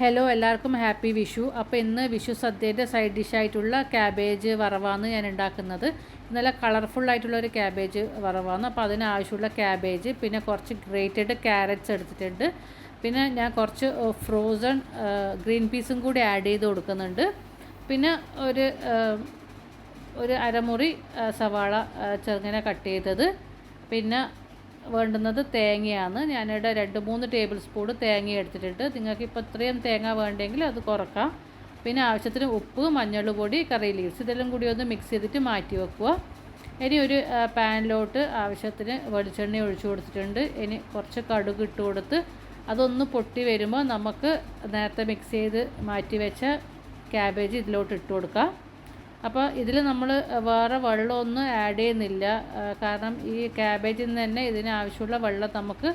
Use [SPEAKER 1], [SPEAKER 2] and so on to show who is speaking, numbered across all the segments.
[SPEAKER 1] Hello എല്ലാവർക്കും happy Vishu അപ്പോൾ ഇന്ന് വിഷു സദ്യയുടെ സൈഡ് ഡിഷായിട്ടുള്ള ക്യാബേജ് വറവാണ് ഞാൻ ഉണ്ടാക്കുന്നത്. നല്ല കളർഫുൾ ആയിട്ടുള്ള ഒരു ക്യാബേജ് വറവാണ് അപ്പോൾ അതിനാവശ്യമുള്ള ക്യാബേജ് പിന്നെ കുറച്ച് ഗ്രേറ്റഡ് ക്യാരറ്റ്സ് എടുത്തിട്ടുണ്ട്. പിന്നെ ഞാൻ കുറച്ച് ഫ്രോസൺ ഗ്രീൻ പീസും കൂടി ആഡ് ചെയ്ത് കൊടുക്കുന്നുണ്ട്. പിന്നെ ഒരു ഒരു അരമുറി സവാള ചെറുങ്ങനെ കട്ട് ചെയ്തത്. പിന്നെ വേണ്ടുന്നത് തേങ്ങയാണ്. ഞാനിവിടെ രണ്ട് മൂന്ന് ടേബിൾ സ്പൂൺ തേങ്ങ എടുത്തിട്ടുണ്ട്. നിങ്ങൾക്ക് ഇപ്പോൾ ഇത്രയും തേങ്ങ വേണ്ടെങ്കിൽ അത് കുറക്കാം. പിന്നെ ആവശ്യത്തിന് ഉപ്പ് മഞ്ഞൾപ്പൊടി കറി ലീവ്സ് ഇതെല്ലാം കൂടി ഒന്ന് മിക്സ് ചെയ്തിട്ട് മാറ്റി വെക്കുക. ഇനി ഒരു പാനിലോട്ട് ആവശ്യത്തിന് വെളിച്ചെണ്ണ ഒഴിച്ചു കൊടുത്തിട്ടുണ്ട്. ഇനി കുറച്ച് കടുക് ഇട്ട് കൊടുത്ത് അതൊന്ന് പൊട്ടി വരുമ്പോൾ നമുക്ക് നേരത്തെ മിക്സ് ചെയ്ത് മാറ്റി വെച്ച ക്യാബേജ് ഇതിലോട്ട് ഇട്ട് കൊടുക്കാം. അപ്പോൾ ഇതിൽ നമ്മൾ വേറെ വെള്ളമൊന്നും ആഡ് ചെയ്യുന്നില്ല. കാരണം ഈ ക്യാബേജിൽ നിന്ന് തന്നെ ഇതിന് ആവശ്യമുള്ള വെള്ളം നമുക്ക്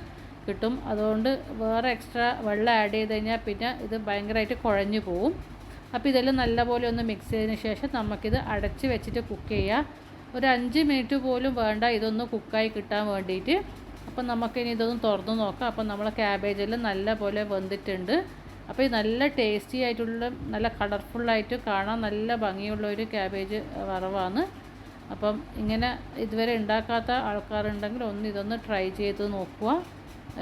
[SPEAKER 1] കിട്ടും. അതുകൊണ്ട് വേറെ എക്സ്ട്രാ വെള്ളം ആഡ് ചെയ്ത് കഴിഞ്ഞാൽ പിന്നെ ഇത് ഭയങ്കരമായിട്ട് കുഴഞ്ഞു പോവും. അപ്പോൾ ഇതെല്ലാം നല്ലപോലെ ഒന്ന് മിക്സ് ചെയ്തതിന് ശേഷം നമുക്കിത് അടച്ച് വെച്ചിട്ട് കുക്ക് ചെയ്യുക ഒരു അഞ്ച് മിനിറ്റ് പോലും വേണ്ട ഇതൊന്ന് കുക്കായി കിട്ടാൻ വേണ്ടിയിട്ട് അപ്പം നമുക്കിനി ഇതൊന്ന് തുറന്ന് നോക്കാം. അപ്പം നമ്മളെ ക്യാബേജെല്ലാം നല്ലപോലെ വെന്തിട്ടുണ്ട്. അപ്പോൾ ഇത് നല്ല ടേസ്റ്റി ആയിട്ടുള്ള നല്ല കളർഫുള്ളായിട്ട് കാണാൻ നല്ല ഭംഗിയുള്ള ഒരു ക്യാബേജ് വറവാണ്. അപ്പം ഇങ്ങനെ ഇതുവരെ ഉണ്ടാക്കാത്ത ആൾക്കാരുണ്ടെങ്കിൽ ഒന്ന് ഇതൊന്ന് ട്രൈ ചെയ്ത് നോക്കുക.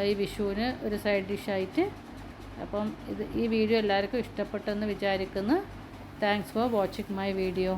[SPEAKER 1] ഈ വിഷുവിന് ഒരു സൈഡ് ഡിഷായിട്ട് അപ്പം ഇത് ഈ വീഡിയോ എല്ലാവർക്കും ഇഷ്ടപ്പെട്ടെന്ന് വിചാരിക്കുന്നു. Thanks for watching my video